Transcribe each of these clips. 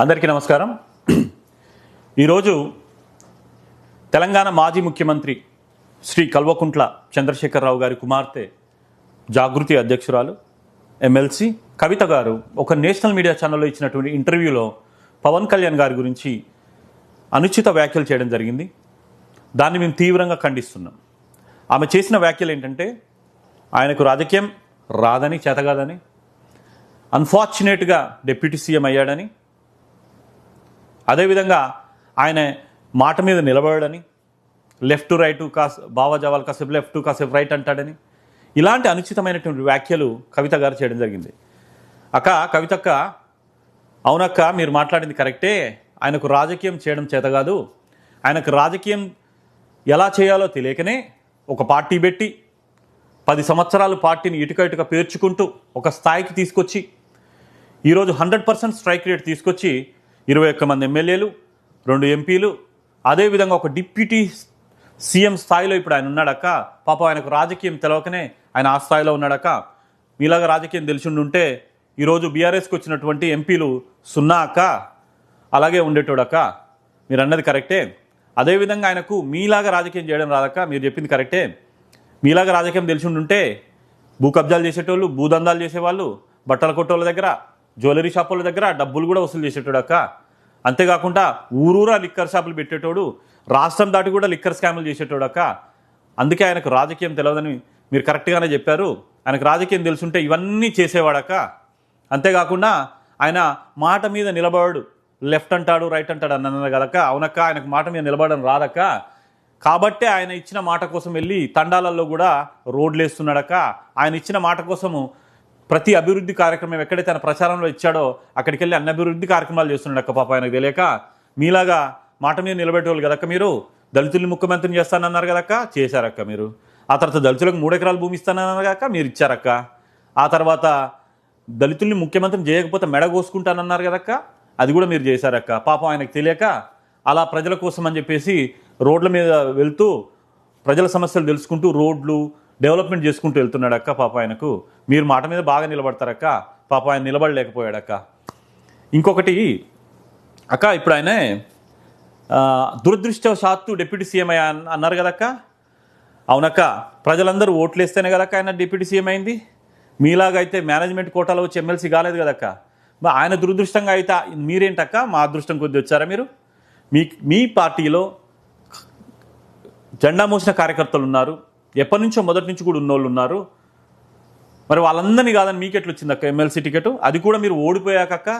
అందరికీ నమస్కారం. ఈరోజు తెలంగాణ మాజీ ముఖ్యమంత్రి శ్రీ కల్వకుంట్ల చంద్రశేఖరరావు గారి కుమార్తె జాగృతి అధ్యక్షురాలు ఎమ్మెల్సీ కవిత గారు ఒక నేషనల్ మీడియా ఛానల్లో ఇచ్చినటువంటి ఇంటర్వ్యూలో పవన్ కళ్యాణ్ గారి గురించి అనుచిత వ్యాఖ్యలు చేయడం జరిగింది. దాన్ని మేము తీవ్రంగా ఖండిస్తున్నాం. ఆమె చేసిన వ్యాఖ్యలు ఏంటంటే ఆయనకు రాజకీయం రాదని చేతగాదని అన్ఫార్చునేట్గా డిప్యూటీ సీఎం అయ్యాడని అదేవిధంగా ఆయన మాట మీద నిలబడని లెఫ్ట్ టు రైట్ కాస్ భావజావాలు కాసేపు లెఫ్ట్ కాసేపు రైట్ అంటాడని ఇలాంటి అనుచితమైనటువంటి వ్యాఖ్యలు కవిత గారు చేయడం జరిగింది. అక్క కవితక్క అవునక్క మీరు మాట్లాడింది కరెక్టే. ఆయనకు రాజకీయం చేయడం చేత కాదు. ఆయనకు రాజకీయం ఎలా చేయాలో తెలియకనే ఒక పార్టీ పెట్టి పది సంవత్సరాలు పార్టీని ఇటుక ఇటుక పేర్చుకుంటూ ఒక స్థాయికి తీసుకొచ్చి ఈరోజు హండ్రెడ్ పర్సెంట్ స్ట్రైక్ రేట్ తీసుకొచ్చి ఇరవై ఒక్క మంది ఎమ్మెల్యేలు రెండు ఎంపీలు అదేవిధంగా ఒక డిప్యూటీ సీఎం స్థాయిలో ఇప్పుడు ఆయన ఉన్నాడక్క. పాపం ఆయనకు రాజకీయం తెలవకనే ఆయన ఆ స్థాయిలో ఉన్నాడక్క. మీలాగా రాజకీయం తెలిసి ఈరోజు బీఆర్ఎస్కి వచ్చినటువంటి ఎంపీలు సున్నా అక్క అలాగే ఉండేటోడక్క. మీరు అన్నది కరెక్టే అదేవిధంగా ఆయనకు మీలాగా రాజకీయం చేయడం రాదక్క మీరు చెప్పింది కరెక్టే. మీలాగా రాజకీయం తెలిసి ఉంటే భూ కబ్జాలు చేసేటోళ్ళు భూదందాలు చేసేవాళ్ళు బట్టల కొట్టోళ్ళ దగ్గర జ్యువెలరీ షాపుల దగ్గర డబ్బులు కూడా వసూలు చేసేటోడు అక్క. అంతేకాకుండా ఊరూరా లిక్కర్ షాపులు పెట్టేటోడు రాష్ట్రం దాటి కూడా లిక్కర్ స్కాములు చేసేటోడు అక్క. అందుకే ఆయనకు రాజకీయం తెలియదని మీరు కరెక్ట్గానే చెప్పారు. ఆయనకు రాజకీయం తెలుసుంటే ఇవన్నీ చేసేవాడక్క అంతేకాకుండా ఆయన మాట మీద నిలబడు లెఫ్ట్ అంటాడు రైట్ అంటాడు అన్నది కదక్క అవునక్క ఆయనకు మాట మీద నిలబడడం రాదక్క కాబట్టే ఆయన ఇచ్చిన మాట కోసం వెళ్ళి తండాలలో కూడా రోడ్లు వేస్తున్నాడక్క ఆయన ఇచ్చిన మాట కోసము ప్రతి అభివృద్ధి కార్యక్రమం ఎక్కడైతే ఆయన ప్రచారంలో ఇచ్చాడో అక్కడికి వెళ్ళి అన్ని అభివృద్ధి కార్యక్రమాలు చేస్తున్నాడక్క పాప ఆయనకు తెలియక. మీలాగా మాట మీద నిలబెట్టేవాళ్ళు కదక్క మీరు? దళితుల్ని ముఖ్యమంత్రిని చేస్తానన్నారు కదక్క? చేశారక్క మీరు. ఆ తర్వాత దళితులకు మూడెకరాలు భూమి ఇస్తానన్నారు కాక మీరు ఇచ్చారక్క. ఆ తర్వాత దళితుల్ని ముఖ్యమంత్రిని చేయకపోతే మెడ కోసుకుంటానన్నారు కదక్క? అది కూడా మీరు చేశారక్క. పాపం ఆయనకు తెలియక అలా ప్రజల కోసం అని చెప్పేసి రోడ్ల మీద వెళ్తూ ప్రజల సమస్యలు తెలుసుకుంటూ రోడ్లు డెవలప్మెంట్ చేసుకుంటూ వెళ్తున్నాడు అక్క పాప ఆయనకు. మీరు మాట మీద బాగా నిలబడతారక్క. పాప ఆయన నిలబడలేకపోయాడక్క. ఇంకొకటి అక్క ఇప్పుడు ఆయన దురదృష్టవశాత్తు డిప్యూటీ సీఎం అయ్యా అన్నారు కదక్క? అవునక్క ప్రజలందరూ ఓట్లు వేస్తేనే కదక్క ఆయన డిప్యూటీ సీఎం అయింది? మీలాగైతే అయితే మేనేజ్మెంట్ కోటాలో వచ్చి ఎమ్మెల్సీ కాలేదు కదక్క? ఆయన దురదృష్టంగా అయితే మీరేంటక్క? మా అదృష్టం కొద్ది వచ్చారా మీరు? మీ మీ పార్టీలో జెండా మోసిన కార్యకర్తలు ఉన్నారు. ఎప్పటి నుంచో మొదటి నుంచి కూడా ఉన్నోళ్ళు ఉన్నారు. మరి వాళ్ళందరినీ కాదని మీకు ఎట్లా వచ్చింది అక్క ఎమ్మెల్సీ టికెట్? అది కూడా మీరు ఓడిపోయాకక్క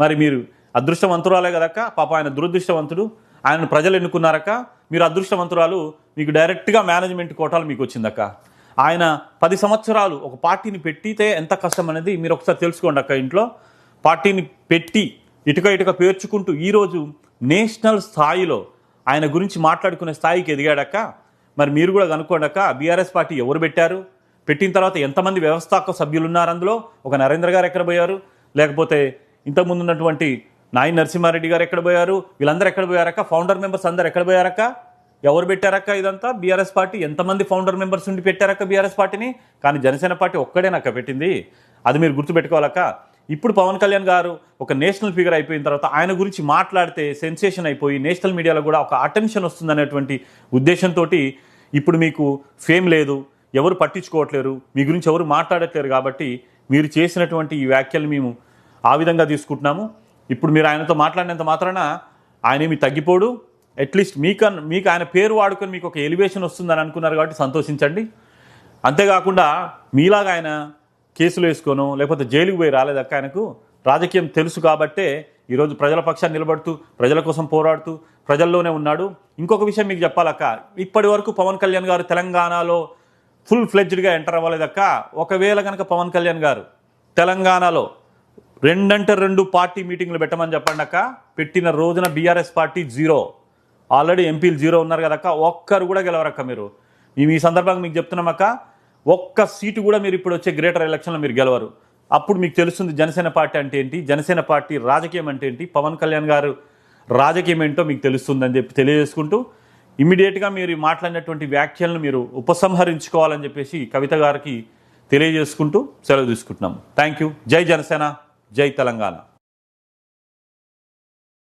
మరి మీరు అదృష్టవంతురాలే కదక్క పాప ఆయన దురదృష్టవంతుడు. ఆయన ప్రజలు ఎన్నుకున్నారక్క మీరు అదృష్టవంతురాలు. మీకు డైరెక్ట్గా మేనేజ్మెంట్ కోటాలు మీకు వచ్చిందక్క ఆయన పది సంవత్సరాలు ఒక పార్టీని పెట్టితే ఎంత కష్టం అనేది మీరు ఒకసారి తెలుసుకోండి అక్క ఇంట్లో. పార్టీని పెట్టి ఇటుక ఇటుక పేర్చుకుంటూ ఈరోజు నేషనల్ స్థాయిలో ఆయన గురించి మాట్లాడుకునే స్థాయికి ఎదిగాడక్క మరి మీరు కూడా కనుక్కోండక బీఆర్ఎస్ పార్టీ ఎవరు పెట్టారు? పెట్టిన తర్వాత ఎంతమంది వ్యవస్థాపక సభ్యులు ఉన్నారు అందులో? ఒక నరేంద్ర గారు ఎక్కడ పోయారు? లేకపోతే ఇంతకుముందు ఉన్నటువంటి నాయి నరసింహారెడ్డి గారు ఎక్కడ పోయారు? వీళ్ళందరూ ఎక్కడ పోయారక్క? ఫౌండర్ మెంబర్స్ అందరు ఎక్కడ పోయారక్క? ఎవరు పెట్టారక్క ఇదంతా? బీఆర్ఎస్ పార్టీ ఎంతమంది ఫౌండర్ మెంబర్స్ ఉండి పెట్టారక్క బీఆర్ఎస్ పార్టీని? కానీ జనసేన పార్టీ ఒక్కడేనక్క పెట్టింది. అది మీరు గుర్తుపెట్టుకోవాలక్క. ఇప్పుడు పవన్ కళ్యాణ్ గారు ఒక నేషనల్ ఫిగర్ అయిపోయిన తర్వాత ఆయన గురించి మాట్లాడితే సెన్సేషన్ అయిపోయి నేషనల్ మీడియాలో కూడా ఒక అటెన్షన్ వస్తుందనేటువంటి ఉద్దేశంతో ఇప్పుడు మీకు ఫేమ్ లేదు ఎవరు పట్టించుకోవట్లేరు మీ గురించి ఎవరు మాట్లాడట్లేరు కాబట్టి మీరు చేసినటువంటి ఈ వ్యాఖ్యలు మేము ఆ విధంగా తీసుకుంటున్నాము. ఇప్పుడు మీరు ఆయనతో మాట్లాడినంత మాత్రాన ఆయన ఏమి తగ్గిపోడు. అట్లీస్ట్ మీకు మీకు ఆయన పేరు వాడుకొని మీకు ఒక ఎలివేషన్ వస్తుందని అనుకున్నారు కాబట్టి సంతోషించండి. అంతేకాకుండా మీలాగా ఆయన కేసులు వేసుకోను లేకపోతే జైలుకు పోయి రాలేదక్క ఆయనకు. రాజకీయం తెలుసు కాబట్టే ఈరోజు ప్రజల పక్షాన్ని నిలబడుతూ ప్రజల కోసం పోరాడుతూ ప్రజల్లోనే ఉన్నాడు. ఇంకొక విషయం మీకు చెప్పాలక్క ఇప్పటి వరకు పవన్ కళ్యాణ్ గారు తెలంగాణలో ఫుల్ ఫ్లెడ్జ్డ్గా ఎంటర్ అవ్వలేదక్క ఒకవేళ కనుక పవన్ కళ్యాణ్ గారు తెలంగాణలో రెండంటే రెండు పార్టీ మీటింగ్లు పెట్టమని చెప్పండి అక్క. పెట్టిన రోజున బీఆర్ఎస్ పార్టీ జీరో. ఆల్రెడీ ఎంపీలు జీరో ఉన్నారు కదక్క ఒక్కరు కూడా గెలవరక్క మీరు. మేము ఈ సందర్భంగా మీకు చెప్తున్నామక్క ఒక్క సీటు కూడా మీరు ఇప్పుడు వచ్చే గ్రేటర్ ఎలక్షన్లో మీరు గెలవరు. అప్పుడు మీకు తెలుస్తుంది జనసేన పార్టీ అంటే ఏంటి? జనసేన పార్టీ రాజకీయం అంటే ఏంటి? పవన్ కళ్యాణ్ గారు రాజకీయం ఏంటో మీకు తెలుస్తుందని చెప్పి తెలియజేసుకుంటూ ఇమీడియట్గా మీరు మాట్లాడినటువంటి వ్యాఖ్యలను మీరు ఉపసంహరించుకోవాలని చెప్పేసి కవిత గారికి తెలియజేసుకుంటూ సెలవు తీసుకుంటున్నాము. థ్యాంక్ యూ జై జనసేన జై తెలంగాణ.